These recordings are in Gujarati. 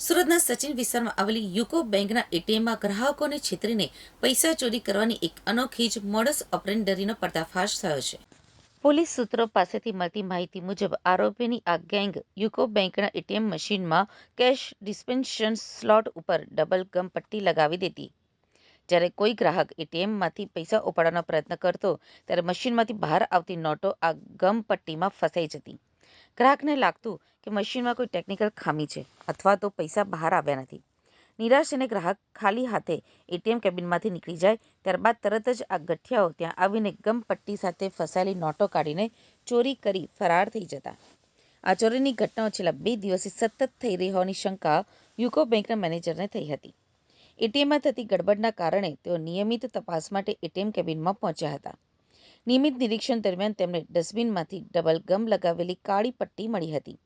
સુરતના સચિન વિસ્તારમાં આવેલી યુકો બેંકના એટીએમમાં ગ્રાહકોને છેતરીને પૈસા ચોરી કરવાની એક અનોખી જ મોડસ ઓપરેન્ડરીનો પર્દાફાશ થયો છે. પોલીસ સૂત્રો પાસેથી મળતી માહિતી મુજબ આરોપીની આ ગેંગ યુકો બેંકના એટીએમ મશીનમાં કેશ ડિસ્પેન્સન સ્લોટ ઉપર ડબલ ગમ પટ્ટી લગાવી દેતી. જ્યારે કોઈ ગ્રાહક એટીએમમાંથી પૈસા ઉપાડવાનો પ્રયત્ન કરતો, ત્યારે મશીનમાંથી બહાર આવતી નોટો આ ગમ પટ્ટીમાં ફસાઈ જતી. ગ્રાહકને લાગતું કે મશીનમાં કોઈ ટેકનિકલ ખામી છે અથવા તો પૈસા બહાર આવ્યા નથી. નિરાશ થઈને ગ્રાહક ખાલી હાથે એટીએમ કેબિનમાંથી નીકળી જાય ત્યારબાદ તરત જ આ ગઠિયાઓ ત્યાં આવીને ગમ પટ્ટી સાથે ફસાયેલી નોટો કાઢીને ચોરી કરી ફરાર થઈ જતા. આ ચોરીની ઘટનાઓ છેલ્લા બે દિવસથી સતત થઈ રહી હોવાની શંકા યુકો બેંકના મેનેજરને થઈ હતી. એટીએમમાં થતી ગડબડના કારણે તેઓ નિયમિત તપાસ માટે એટીએમ કેબિનમાં પહોંચ્યા હતા. નિયમિત નિરીક્ષણ દરમિયાન તેમને ડસ્ટબિનમાંથી ડબલ ગમ લગાવેલી કાળી પટ્ટી મળી હતી.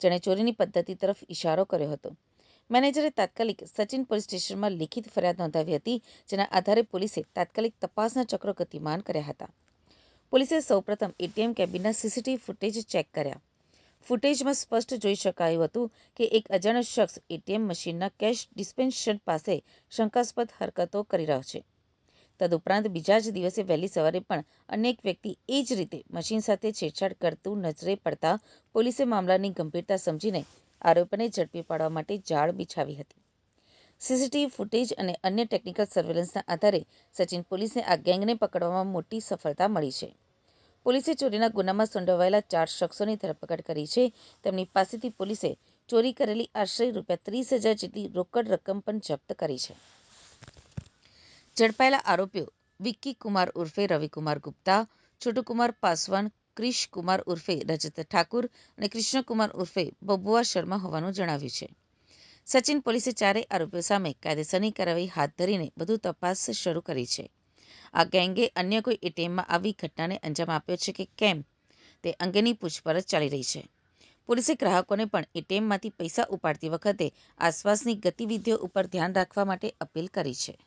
જેણે ચોરીની પદ્ધતિ તરફ ઇશારો કર્યો હતો. મેનેજરે તાત્કાલિક સચિન પોલીસ સ્ટેશનમાં લિખિત ફરિયાદ નોંધાવી હતી, જેના આધારે પોલીસે તાત્કાલિક તપાસના ચક્રો ગતિમાન કર્યા હતા. પોલીસે સૌપ્રથમ એટીએમ કેબિનના સીસીટીવી ફૂટેજ ચેક કર્યા. ફૂટેજમાં સ્પષ્ટ જોઈ શકાયું હતું કે એક અજાણ્યો શખ્સ એટીએમ મશીનના કેશ ડિસ્પેન્સર પાસે શંકાસ્પદ હરકતો કરી રહ્યો છે. તદુપરાંત બીજા જ દિવસે વહેલી સવારે પણ અનેક વ્યક્તિ એ જ રીતે મશીન સાથે છેડછાડ કરતું નજરે પડતા પોલીસે મામલાની ગંભીરતા સમજીને આરોપીને ઝડપી પાડવા માટે જાળ બિછાવી હતી. સીસીટીવી ફૂટેજ અને અન્ય ટેકનિકલ સર્વેલન્સના આધારે સચિન પોલીસને આ ગેંગને પકડવામાં મોટી સફળતા મળી છે. પોલીસે ચોરીના ગુનામાં સંડોવાયેલા ચાર શખ્સોની ધરપકડ કરી છે. તેમની પાસેથી પોલીસે ચોરી કરેલી આશરે રૂપિયા ત્રીસ હજાર જેટલી રોકડ રકમ પણ જપ્ત કરી છે. ઝડપાયેલા આરોપીઓ વિક્કી કુમાર ઉર્ફે રવિકુમાર ગુપ્તા, છોટુકુમાર પાસવાન, ક્રિશ કુમાર ઉર્ફે રજત ઠાકુર અને કૃષ્ણકુમાર ઉર્ફે બબુઆ શર્મા હોવાનું જણાવ્યું છે. સચિન પોલીસે ચારેય આરોપીઓ સામે કાયદેસરની કાર્યવાહી હાથ ધરીને વધુ તપાસ શરૂ કરી છે. આ ગેંગે અન્ય કોઈ એટીએમમાં આવી ઘટનાને અંજામ આપ્યો છે કે કેમ? તે અંગેની પૂછપરછ ચાલી રહી છે. પોલીસે ગ્રાહકોને પણ એટીએમમાંથી પૈસા ઉપાડતી વખતે આસપાસની ગતિવિધિઓ ઉપર ધ્યાન રાખવા માટે અપીલ કરી છે.